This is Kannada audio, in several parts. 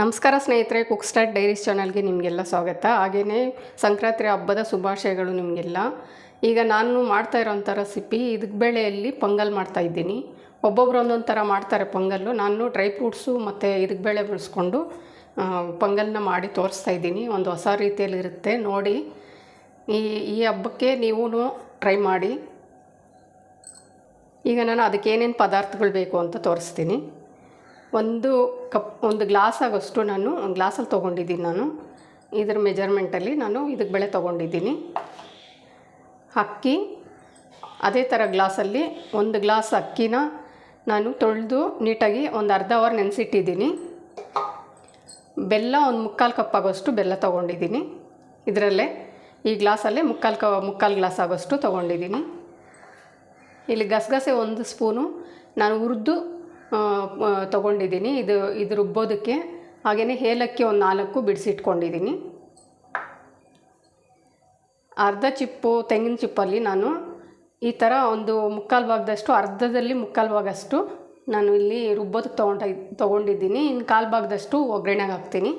ನಮಸ್ಕಾರ ಸ್ನೇಹಿತರೆ ಕುಕ್ ಸ್ಟಾರ್ಟ್ ಡೈರೀಸ್ ಚಾನಲ್ಗೆ ನಿಮಗೆಲ್ಲ ಸ್ವಾಗತ. ಹಾಗೆಯೇ ಸಂಕ್ರಾಂತಿ ಹಬ್ಬದ ಶುಭಾಶಯಗಳು ನಿಮಗೆಲ್ಲ. ಈಗ ನಾನು ಮಾಡ್ತಾ ಇರೋಂಥ ರೆಸಿಪಿ ಇದಕ್ಕೆ ಬೇಳೆಯಲ್ಲಿ ಪೊಂಗಲ್ ಮಾಡ್ತಾ ಇದ್ದೀನಿ. ಒಬ್ಬೊಬ್ರು ಒಂದೊಂದು ಥರ ಮಾಡ್ತಾರೆ ಪೊಂಗಲ್ಲು. ನಾನು ಡ್ರೈ ಫ್ರೂಟ್ಸು ಮತ್ತು ಇದಕ್ಕೆ ಬೇಳೆ ಬಳಸ್ಕೊಂಡು ಪೊಂಗಲ್ನ ಮಾಡಿ ತೋರಿಸ್ತಾ ಇದ್ದೀನಿ. ಒಂದು ಹೊಸ ರೀತಿಯಲ್ಲಿ ಇರುತ್ತೆ. ನೋಡಿ, ಈ ಈ ಹಬ್ಬಕ್ಕೆ ನೀವು ಟ್ರೈ ಮಾಡಿ. ಈಗ ನಾನು ಅದಕ್ಕೆ ಏನೇನು ಪದಾರ್ಥಗಳು ಬೇಕು ಅಂತ ತೋರಿಸ್ತೀನಿ. ಒಂದು ಕಪ್, ಒಂದು ಗ್ಲಾಸ್ ಆಗೋಷ್ಟು ನಾನು, ಒಂದು ಗ್ಲಾಸಲ್ಲಿ ತೊಗೊಂಡಿದ್ದೀನಿ ನಾನು. ಇದ್ರ ಮೆಜರ್ಮೆಂಟಲ್ಲಿ ನಾನು ಇದಕ್ಕೆ ಬೆಳೆ ತೊಗೊಂಡಿದ್ದೀನಿ. ಅಕ್ಕಿ, ಅದೇ ಥರ ಗ್ಲಾಸಲ್ಲಿ ಒಂದು ಗ್ಲಾಸ್ ಅಕ್ಕಿನ ನಾನು ತೊಳೆದು ನೀಟಾಗಿ ಒಂದು ಅರ್ಧ ಅವರ್ ನೆನೆಸಿಟ್ಟಿದ್ದೀನಿ. ಬೆಲ್ಲ ಒಂದು ಮುಕ್ಕಾಲು ಕಪ್ ಆಗೋಷ್ಟು ಬೆಲ್ಲ ತೊಗೊಂಡಿದ್ದೀನಿ. ಇದರಲ್ಲೇ ಈ ಗ್ಲಾಸಲ್ಲೇ ಮುಕ್ಕಾಲು ಕ, ಮುಕ್ಕಾಲು ಗ್ಲಾಸ್ ಆಗೋಷ್ಟು ತೊಗೊಂಡಿದ್ದೀನಿ. ಇಲ್ಲಿ ಗಸಗಸೆ ಒಂದು ಸ್ಪೂನು ನಾನು ಹುರಿದು ತೊಗೊಂಡಿದ್ದೀನಿ. ಇದು ಇದು ರುಬ್ಬೋದಕ್ಕೆ ಹಾಗೆಯೇ ಏಲಕ್ಕಿ ಒಂದು ನಾಲ್ಕು ಬಿಡಿಸಿಟ್ಕೊಂಡಿದ್ದೀನಿ. ಅರ್ಧ ಚಿಪ್ಪು, ತೆಂಗಿನ ಚಿಪ್ಪಲ್ಲಿ ನಾನು ಈ ಥರ ಒಂದು ಮುಕ್ಕಾಲು ಭಾಗದಷ್ಟು, ಅರ್ಧದಲ್ಲಿ ಮುಕ್ಕಾಲು ಭಾಗಷ್ಟು ನಾನು ಇಲ್ಲಿ ರುಬ್ಬೋದಕ್ಕೆ ತೊಗೊಂಡ, ತೊಗೊಂಡಿದ್ದೀನಿ. ಇನ್ನು ಕಾಲು ಭಾಗದಷ್ಟು ಒಗ್ಗರಣೆಗೆ ಹಾಕ್ತೀನಿ.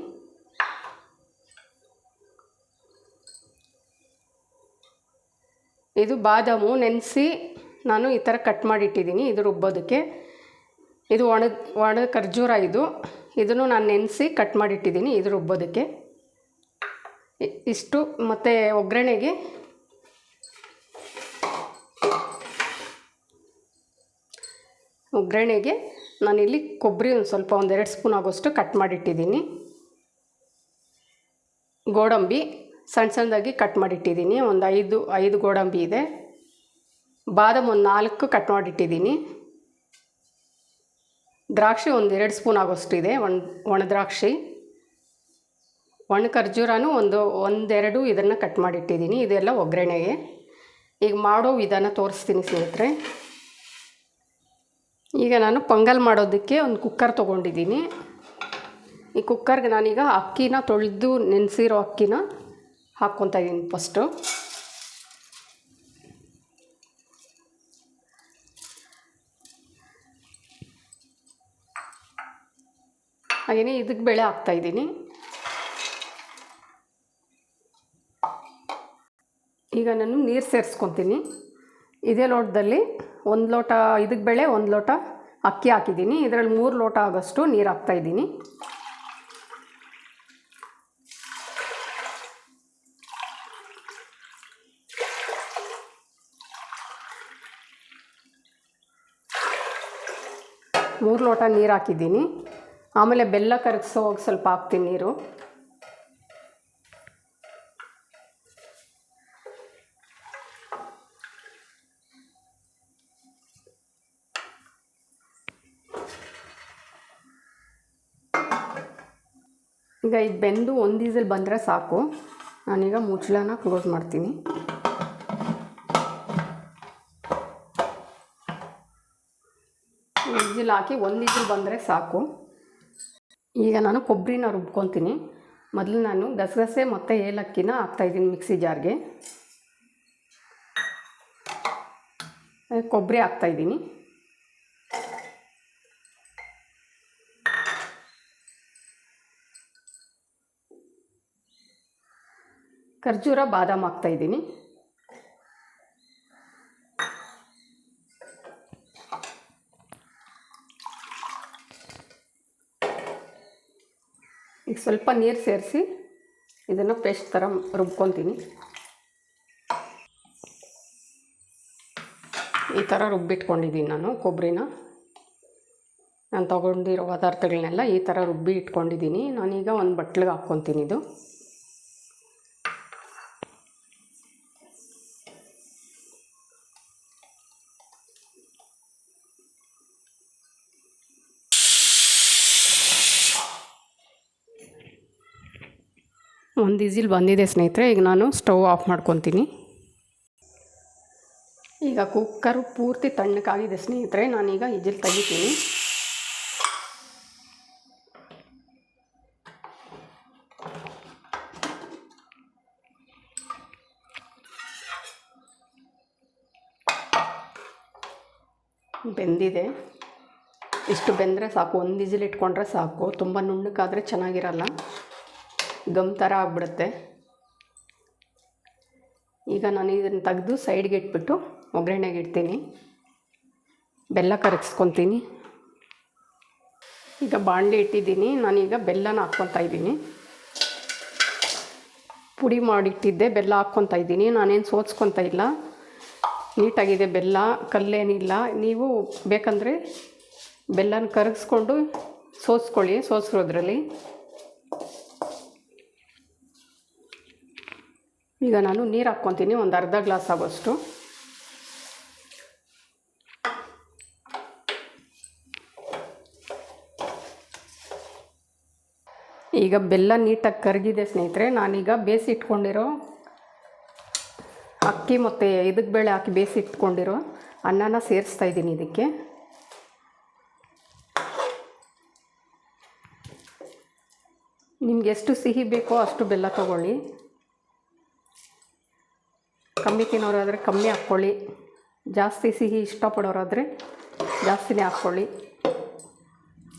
ಇದು ಬಾದಾಮು, ನೆನೆಸಿ ನಾನು ಈ ಥರ ಕಟ್ ಮಾಡಿಟ್ಟಿದ್ದೀನಿ ಇದು ರುಬ್ಬೋದಕ್ಕೆ. ಇದು ಒಣ ಒಣ ಖರ್ಜೂರ ಇದು. ಇದನ್ನು ನಾನು ನೆನೆಸಿ ಕಟ್ ಮಾಡಿಟ್ಟಿದ್ದೀನಿ ಇದು ರುಬ್ಬೋದಕ್ಕೆ ಇಷ್ಟು ಮತ್ತು ಒಗ್ಗರಣೆಗೆ. ಒಗ್ಗರಣೆಗೆ ನಾನಿಲ್ಲಿ ಕೊಬ್ಬರಿ ಒಂದು ಸ್ವಲ್ಪ ಒಂದೆರಡು ಸ್ಪೂನ್ ಆಗೋಷ್ಟು ಕಟ್ ಮಾಡಿಟ್ಟಿದ್ದೀನಿ. ಗೋಡಂಬಿ ಸಣ್ಣ ಸಣ್ಣದಾಗಿ ಕಟ್ ಮಾಡಿಟ್ಟಿದ್ದೀನಿ. ಒಂದು ಐದು ಐದು ಗೋಡಂಬಿ ಇದೆ. ಬಾದಾಮ್ ಒಂದು ನಾಲ್ಕು ಕಟ್ ಮಾಡಿಟ್ಟಿದ್ದೀನಿ. ದ್ರಾಕ್ಷಿ ಒಂದು ಎರಡು ಸ್ಪೂನ್ ಆಗೋಷ್ಟು ಇದೆ ಒಣ ಒಣ ದ್ರಾಕ್ಷಿ. ಒಣ ಖರ್ಜೂರನೂ ಒಂದು, ಒಂದೆರಡು ಇದನ್ನು ಕಟ್ ಮಾಡಿಟ್ಟಿದ್ದೀನಿ. ಇದೆಲ್ಲ ಒಗ್ಗರಣೆಗೆ. ಈಗ ಮಾಡೋ ವಿಧಾನ ತೋರಿಸ್ತೀನಿ ಸ್ನೇಹಿತರೆ. ಈಗ ನಾನು ಪೊಂಗಲ್ ಮಾಡೋದಕ್ಕೆ ಒಂದು ಕುಕ್ಕರ್ ತೊಗೊಂಡಿದ್ದೀನಿ. ಈ ಕುಕ್ಕರ್ಗೆ ನಾನೀಗ ಅಕ್ಕಿನ ತೊಳೆದು ನೆನೆಸಿರೋ ಅಕ್ಕಿನ ಹಾಕ್ಕೊತಾ ಇದ್ದೀನಿ ಫಸ್ಟು ಹಾಗೆಯೇ ಇದಕ್ಕೆ ಬೇಳೆ ಹಾಕ್ತಾಯಿದ್ದೀನಿ ಈಗ ನಾನು ನೀರು ಸೇರಿಸ್ಕೊತೀನಿ. ಇದೇ ಲೋಟದಲ್ಲಿ ಒಂದು ಲೋಟ ಇದಕ್ಕೆ ಬೇಳೆ, ಒಂದು ಲೋಟ ಅಕ್ಕಿ ಹಾಕಿದ್ದೀನಿ. ಇದರಲ್ಲಿ ಮೂರು ಲೋಟ ಆಗೋಷ್ಟು ನೀರು ಹಾಕ್ತಾಯಿದ್ದೀನಿ ಮೂರು ಲೋಟ ನೀರು ಹಾಕಿದ್ದೀನಿ. ಆಮೇಲೆ ಬೆಲ್ಲ ಕರಗಿಸೋ ಹೋಗಿ ಸ್ವಲ್ಪ ಹಾಕ್ತೀನಿ ನೀರು. ಈಗ ಇದು ಬೆಂದು ಒಂದು ಈಸಲ್ ಬಂದರೆ ಸಾಕು. ನಾನೀಗ ಮುಚ್ಚಳನ ಕ್ಲೋಸ್ ಮಾಡ್ತೀನಿ. ವಿಜಿಲ್ ಹಾಕಿ ಒಂದು ವಿಜಿಲ್ ಬಂದರೆ ಸಾಕು. ಈಗ ನಾನು ಕೊಬ್ಬರಿನ ರುಬ್ಕೊತೀನಿ. ಮೊದಲು ನಾನು ಗಸಗಸೆ ಮತ್ತು ಏಲಕ್ಕಿನ ಹಾಕ್ತಾಯಿದ್ದೀನಿ ಮಿಕ್ಸಿ ಜಾರ್ಗೆ. ಕೊಬ್ಬರಿ ಹಾಕ್ತಾಯಿದ್ದೀನಿ. ಖರ್ಜೂರ ಬಾದಾಮ್ ಹಾಕ್ತಾಯಿದ್ದೀನಿ. ಈಗ ಸ್ವಲ್ಪ ನೀರು ಸೇರಿಸಿ ಇದನ್ನು ಪೇಸ್ಟ್ ಥರ ರುಬ್ಕೊತೀನಿ. ಈ ಥರ ರುಬ್ಬಿಟ್ಕೊಂಡಿದ್ದೀನಿ ನಾನು ಕೊಬ್ಬರಿನ ನಾನು ತೊಗೊಂಡಿರೋ ಪದಾರ್ಥಗಳನ್ನೆಲ್ಲ ಈ ಥರ ರುಬ್ಬಿ ಇಟ್ಕೊಂಡಿದ್ದೀನಿ ನಾನೀಗ ಒಂದು ಬಟ್ಲಿಗೆ ಹಾಕ್ಕೊತೀನಿ ಇದು. ಒಂದು ಈಸಿಲ್ ಬಂದಿದೆ ಸ್ನೇಹಿತರೆ, ಈಗ ನಾನು ಸ್ಟವ್ ಆಫ್ ಮಾಡ್ಕೊತೀನಿ. ಈಗ ಕುಕ್ಕರು ಪೂರ್ತಿ ತಣ್ಣಕ್ಕಾಗಿದೆ ಸ್ನೇಹಿತರೆ, ನಾನೀಗ ಈಜಿಲ್ ತೆಗಿತೀನಿ. ಬೆಂದಿದೆ. ಇಷ್ಟು ಬೆಂದರೆ ಸಾಕು, ಒಂದು ವಿಸಿಲ್ ಇಟ್ಕೊಂಡ್ರೆ ಸಾಕು, ತುಂಬ ನುಣ್ಣಕ್ಕಾದರೆ ಚೆನ್ನಾಗಿರಲ್ಲ. ಗಮ್ ಥರ ಆಗಿಬಿಡುತ್ತೆ. ಈಗ ನಾನು ಇದನ್ನು ತೆಗೆದು ಸೈಡ್ಗೆ ಇಟ್ಬಿಟ್ಟು ಒಗ್ಗರಣೆಗೆ ಇಡ್ತೀನಿ. ಬೆಲ್ಲ ಕರಗಿಸ್ಕೊತೀನಿ. ಈಗ ಬಾಣಲೆ ಇಟ್ಟಿದ್ದೀನಿ. ನಾನೀಗ ಬೆಲ್ಲನ ಹಾಕ್ಕೊತಾ ಇದ್ದೀನಿ. ಪುಡಿ ಮಾಡಿಟ್ಟಿದ್ದೆ, ಬೆಲ್ಲ ಹಾಕ್ಕೊತಾ ಇದ್ದೀನಿ. ನಾನೇನು ಸೋಚ್ಕೊತಾ ಇಲ್ಲ. ನೀಟಾಗಿದೆ ಬೆಲ್ಲ, ಕಲ್ಲೇನಿಲ್ಲ. ನೀವು ಬೇಕಂದರೆ ಬೆಲ್ಲನ ಕರಗಿಸ್ಕೊಂಡು ಸೋಸ್ಕೊಳ್ಳಿ, ಸೋಸಿರೋದ್ರಲ್ಲಿ. ಈಗ ನಾನು ನೀರು ಹಾಕ್ಕೊತೀನಿ, ಒಂದು ಅರ್ಧ ಗ್ಲಾಸ್ ಆಗೋಷ್ಟು. ಈಗ ಬೆಲ್ಲ ನೀಟಾಗಿ ಕರಗಿದೆ ಸ್ನೇಹಿತರೆ, ನಾನೀಗ ಬೇಯಿಸಿಟ್ಕೊಂಡಿರೋ ಅಕ್ಕಿ ಮತ್ತು ಇದಕ್ಕೆ ಬೇಳೆ ಹಾಕಿ ಬೇಯಿಸಿಟ್ಕೊಂಡಿರೋ ಅನ್ನನ ಸೇರಿಸ್ತಾ ಇದ್ದೀನಿ ಇದಕ್ಕೆ. ನಿಮ್ಗೆ ಎಷ್ಟು ಸಿಹಿ ಬೇಕೋ ಅಷ್ಟು ಬೆಲ್ಲ ತಗೊಳ್ಳಿ. ಕಮ್ಮಿ ತಿನ್ನೋರಾದರೆ ಕಮ್ಮಿ ಹಾಕ್ಕೊಳ್ಳಿ. ಜಾಸ್ತಿ ಸಿಹಿ ಇಷ್ಟಪಡೋರಾದರೆ ಜಾಸ್ತಿನೇ ಹಾಕ್ಕೊಳ್ಳಿ.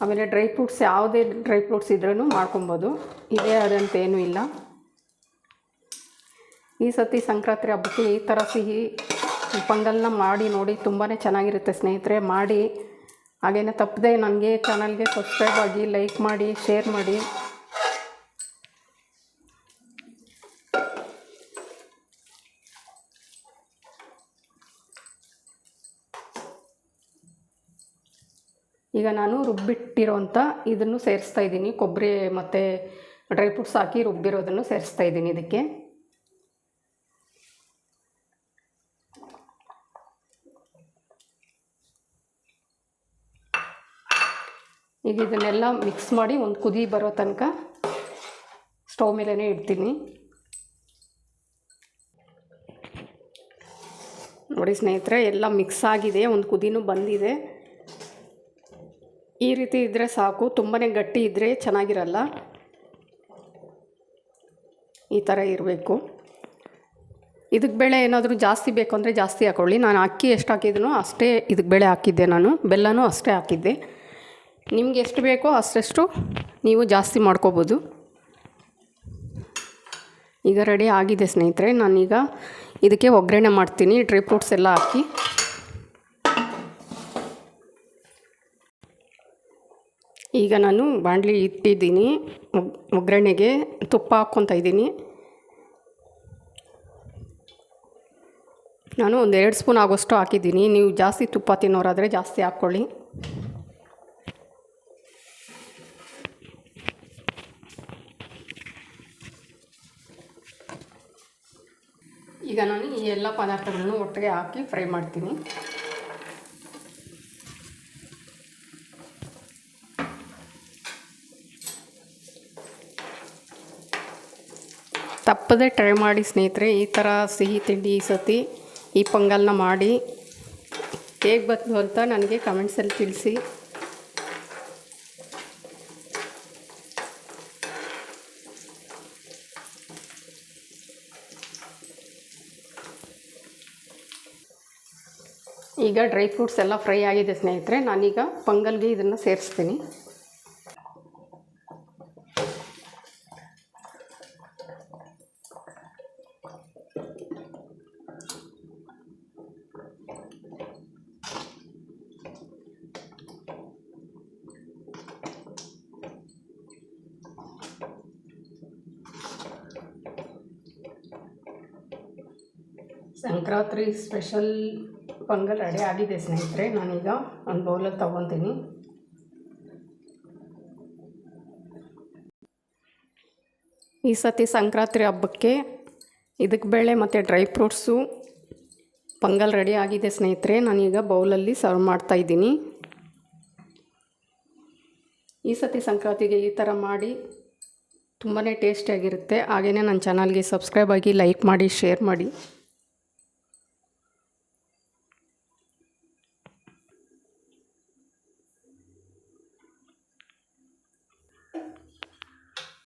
ಆಮೇಲೆ ಡ್ರೈ ಫ್ರೂಟ್ಸ್ ಯಾವುದೇ ಡ್ರೈ ಫ್ರೂಟ್ಸ್ ಇದ್ರೂ ಮಾಡ್ಕೊಬೋದು. ಇದೇ ಆದಂತೇನೂ ಇಲ್ಲ. ಈ ಸತಿ ಸಂಕ್ರಾಂತಿ ಹಬ್ಬಕ್ಕೆ ಈ ಥರ ಸಿಹಿ ಪೊಂಗಲ್ನ ಮಾಡಿ ನೋಡಿ ತುಂಬಾ ಚೆನ್ನಾಗಿರುತ್ತೆ ಸ್ನೇಹಿತರೆ. ಮಾಡಿ ಹಾಗೇನೆ ತಪ್ಪದೆ ನನಗೆ ಚಾನಲ್ಗೆ ಸಬ್ಸ್ಕ್ರೈಬ್ ಆಗಿ ಲೈಕ್ ಮಾಡಿ, ಶೇರ್ ಮಾಡಿ. ಈಗ ನಾನು ರುಬ್ಬಿಟ್ಟಿರೋಂಥ ಇದನ್ನು ಸೇರಿಸ್ತಾ ಇದ್ದೀನಿ. ಕೊಬ್ಬರಿ ಮತ್ತು ಡ್ರೈ ಫ್ರೂಟ್ಸ್ ಹಾಕಿ ರುಬ್ಬಿರೋದನ್ನು ಸೇರಿಸ್ತಾ ಇದ್ದೀನಿ ಇದಕ್ಕೆ. ಈಗ ಇದನ್ನೆಲ್ಲ ಮಿಕ್ಸ್ ಮಾಡಿ ಒಂದು ಕುದಿ ಬರೋ ತನಕ ಸ್ಟವ್ ಮೇಲೇ ಇಡ್ತೀನಿ. ನೋಡಿ ಸ್ನೇಹಿತರೆ, ಎಲ್ಲ ಮಿಕ್ಸ್ ಆಗಿದೆ. ಒಂದು ಕುದಿನೂ ಬಂದಿದೆ. ಈ ರೀತಿ ಇದ್ದರೆ ಸಾಕು ತುಂಬಾ ಗಟ್ಟಿ ಇದ್ದರೆ ಚೆನ್ನಾಗಿರಲ್ಲ. ಈ ಥರ ಇರಬೇಕು. ಇದಕ್ಕೆ ಬೇಳೆ ಏನಾದರೂ ಜಾಸ್ತಿ ಬೇಕು ಅಂದರೆ ಜಾಸ್ತಿ ಹಾಕೊಳ್ಳಿ. ನಾನು ಅಕ್ಕಿ ಎಷ್ಟು ಹಾಕಿದ್ನೋ ಅಷ್ಟೇ ಇದಕ್ಕೆ ಬೇಳೆ ಹಾಕಿದ್ದೆ ನಾನು. ಬೆಲ್ಲನೂ ಅಷ್ಟೇ ಹಾಕಿದ್ದೆ. ನಿಮ್ಗೆ ಎಷ್ಟು ಬೇಕೋ ಅಷ್ಟೆಷ್ಟು ನೀವು ಜಾಸ್ತಿ ಮಾಡ್ಕೋಬೋದು. ಈಗ ರೆಡಿ ಆಗಿದೆ ಸ್ನೇಹಿತರೆ. ನಾನೀಗ ಇದಕ್ಕೆ ಒಗ್ಗರಣೆ ಮಾಡ್ತೀನಿ. ಡ್ರೈ ಫ್ರೂಟ್ಸ್ ಎಲ್ಲ ಹಾಕಿ. ಈಗ ನಾನು ಬಾಣಲಿ ಇಟ್ಟಿದ್ದೀನಿ ಒಗ್ಗರಣೆಗೆ ತುಪ್ಪ ಹಾಕ್ಕೊತಾ ಇದ್ದೀನಿ. ನಾನು ಒಂದು ಎರಡು ಸ್ಪೂನ್ ಆಗೋಷ್ಟು ಹಾಕಿದ್ದೀನಿ. ನೀವು ಜಾಸ್ತಿ ತುಪ್ಪ ತಿನ್ನೋರಾದರೆ ಜಾಸ್ತಿ ಹಾಕ್ಕೊಳ್ಳಿ. ಈಗ ನಾನು ಈ ಎಲ್ಲ ಪದಾರ್ಥಗಳನ್ನು ಒಟ್ಟಿಗೆ ಹಾಕಿ ಫ್ರೈ ಮಾಡ್ತೀನಿ. ತಪ್ಪದೆ ಟ್ರೈ ಮಾಡಿ ಸ್ನೇಹಿತರೆ, ಈ ಥರ ಸಿಹಿ ತಿಂಡಿ ಈ ಸತಿ ಈ ಪೊಂಗಲ್ನ ಮಾಡಿ. ಹೇಗೆ ಬಂತು ಅಂತ ನನಗೆ ಕಮೆಂಟ್ಸಲ್ಲಿ ತಿಳಿಸಿ. ಈಗ ಡ್ರೈ ಫ್ರೂಟ್ಸ್ ಎಲ್ಲ ಫ್ರೈ ಆಗಿದೆ ಸ್ನೇಹಿತರೆ, ನಾನೀಗ ಪೊಂಗಲ್ಗೆ ಇದನ್ನು ಸೇರಿಸ್ತೀನಿ. ಸಂಕ್ರಾಂತಿ ಸ್ಪೆಷಲ್ ಪೊಂಗಲ್ ರೆಡಿ ಆಗಿದೆ ಸ್ನೇಹಿತರೆ, ನಾನೀಗ ಒಂದು ಬೌಲಲ್ಲಿ ತೊಗೊತೀನಿ. ಈ ಸತಿ ಸಂಕ್ರಾಂತಿ ಹಬ್ಬಕ್ಕೆ ಇದಕ್ಕೆ ಬೇಳೆ ಮತ್ತು ಡ್ರೈ ಫ್ರೂಟ್ಸು ಪೊಂಗಲ್ ರೆಡಿ ಆಗಿದೆ ಸ್ನೇಹಿತರೆ, ನಾನೀಗ ಬೌಲಲ್ಲಿ ಸರ್ವ್ ಮಾಡ್ತಾ ಇದ್ದೀನಿ. ಈ ಸತಿ ಸಂಕ್ರಾಂತಿಗೆ ಈ ಥರ ಮಾಡಿ ತುಂಬಾ ಟೇಸ್ಟಿಯಾಗಿರುತ್ತೆ ಹಾಗೆಯೇ ನನ್ನ ಚಾನಲ್ಗೆ ಸಬ್ಸ್ಕ್ರೈಬ್ ಆಗಿ ಲೈಕ್ ಮಾಡಿ ಶೇರ್ ಮಾಡಿ.